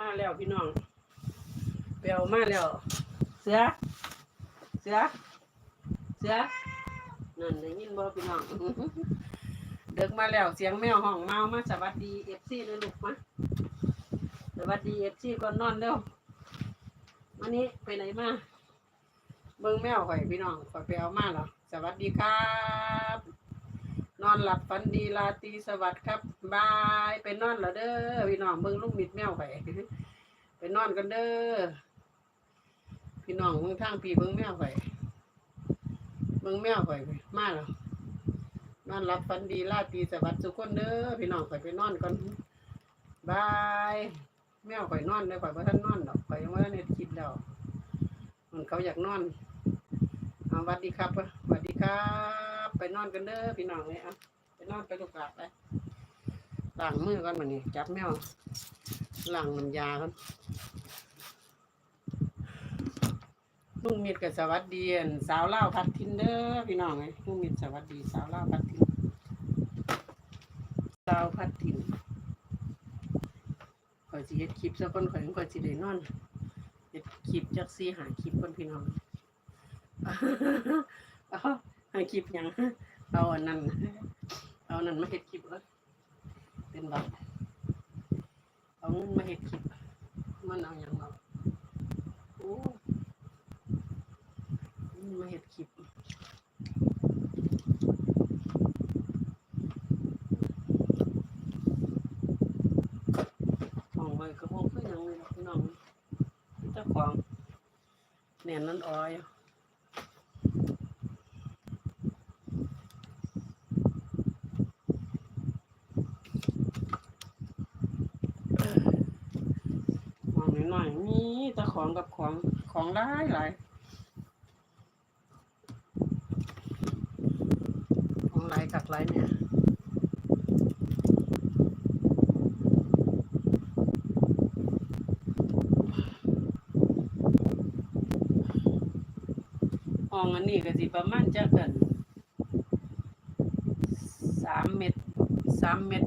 มาแล้วพี่น้องไปเอามาแล้ว เสือ เสือ เสือนั่นได้ยินบ่พี่น้องเด็กมาแล้วเสียงแมวห้องเมามาสวัสดีเอฟซีเลยลูกมาสวัสดีเอฟซีก่อนนอนเร็ววันนี้ไปไหนมาเบิ่งแมวข่อยพี่น้องข่อยไปเอามาแล้วสวัสดีครับ นอนหลับฝันดีราตรีสวัสดิ์ครับบายไปนอนล้วเด้อพี่น้องเบิ่งลูกมิดแมวข่อยไปนอนกันเด้อพี่น้องเบิ่งทางพี่เบิ่งแมวข่อยเบิ่งแมวข่อยไปมาแล้วนอนหลับฝันดีราตรีสวัสดิ์ทุกคนเด้อพี่น้องข่อยไปนอนก่อนบายแมวข่อยนอนเด้อข่อยบ่ทันนอนดอกข่อยยังบ่ทันได้คิดแล้วมันเขาอยากนอนเอาสวัสดีครับสวัสดีครับ ไปนอนกันเด้อพี่น้องเลยอะไปนอนไปลูกหลานไปล้างมือกันมานี่จับแมวล้างน้ำยากันลุงมิดกับสวัสดีอั่นสาวเล่าพัดทินเด้อพี่น้องเลยลุงมิดสวัสดีสาวเล่าพัดทินสาวพัดทินข่อยสิเฮ็ดคลิปซะก่อนข่อยข่อยสิได้นอนเฮ็ดคลิปจักซี่หาคลิปก่อนพี่น้องอาให้ คลิปยังเอาอันนั้นเอาอันนั้นมาเฮ็ดคลิปเลยเป็นแบบเอาเงินมาเฮ็ดคลิปมันเอาหยังเอาโอ้มาเฮ็ดคลิปของไว้ก็คงคือหยังเลยล่ะพี่น้องเจ้าของแหน่นนั่นอ้อย มองหน่อยๆ มีแต่ของกับของของหลายหลายของหลายกับหลายเนี่ยห้องอันนี้ก็สิประมาณจะเกินสามเม็ดสามเม็ด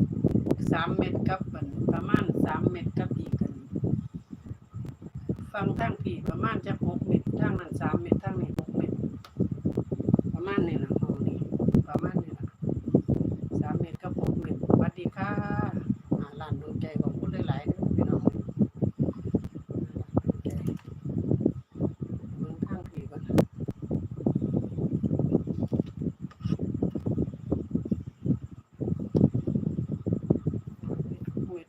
สามเม็ดกับอันประมาณสามเม็ดกับ ฟังทางผีประมาณจะหกเม็ดทางนั้นสามเม็ดทางนี้หกเม็ดประมาณนี้นะห้องนี้ประมาณนี้นะสามเม็ดกับหกเม็ดสวัสดีค่ะอ่าร้านดวงใจของคุณหลายๆเด้อพี่น้องเอ้ยเบิ่งทางพี่ก่อนเม็ด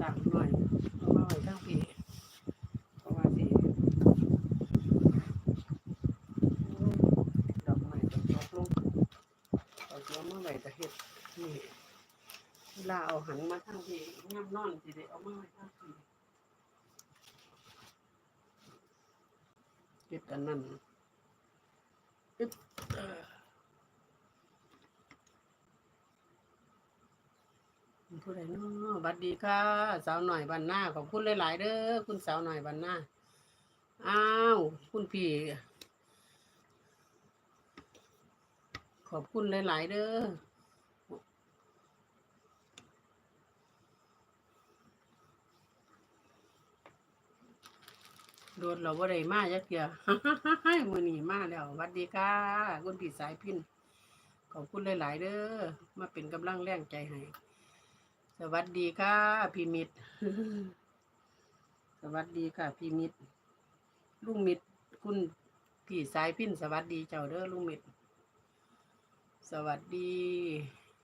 สั่งหน่อยเอามาไว้ทั้งปีเพราะว่าสิดอกไม้ดอกดอกลงเอาเสียมาไว้แตะเฮ็ดนี่เว ลาเอาหันมาทั้งทีย่ำนอนสิได้เอามาไว้ทั้งทีเฮ็ดอันนั้นอึ๊บเอ่อผู้ใดเนาะบัดดีค่ะ สาวหน่อยบันหน้าขอบคุณหลาย ๆ เด้อคุณสาวหน่อยบันหน้าอ้าว คุณพี่ ขอบคุณหลาย ๆ เด้อ โดนเราบ่ได้มาจักเดียวมื้อนี้มาแล้วบัดดีค่ะคุณพี่สายพินขอบคุณหลาย ๆ เด้อมาเป็นกำลังแรงใจให้สวัสดีค่ะพี่มิตร สวัสดีค่ะพี่มิตรลุงมิตรคุณพี่สายพินสวัสดีเจ้าเด้อลุงมิตร สวัสดี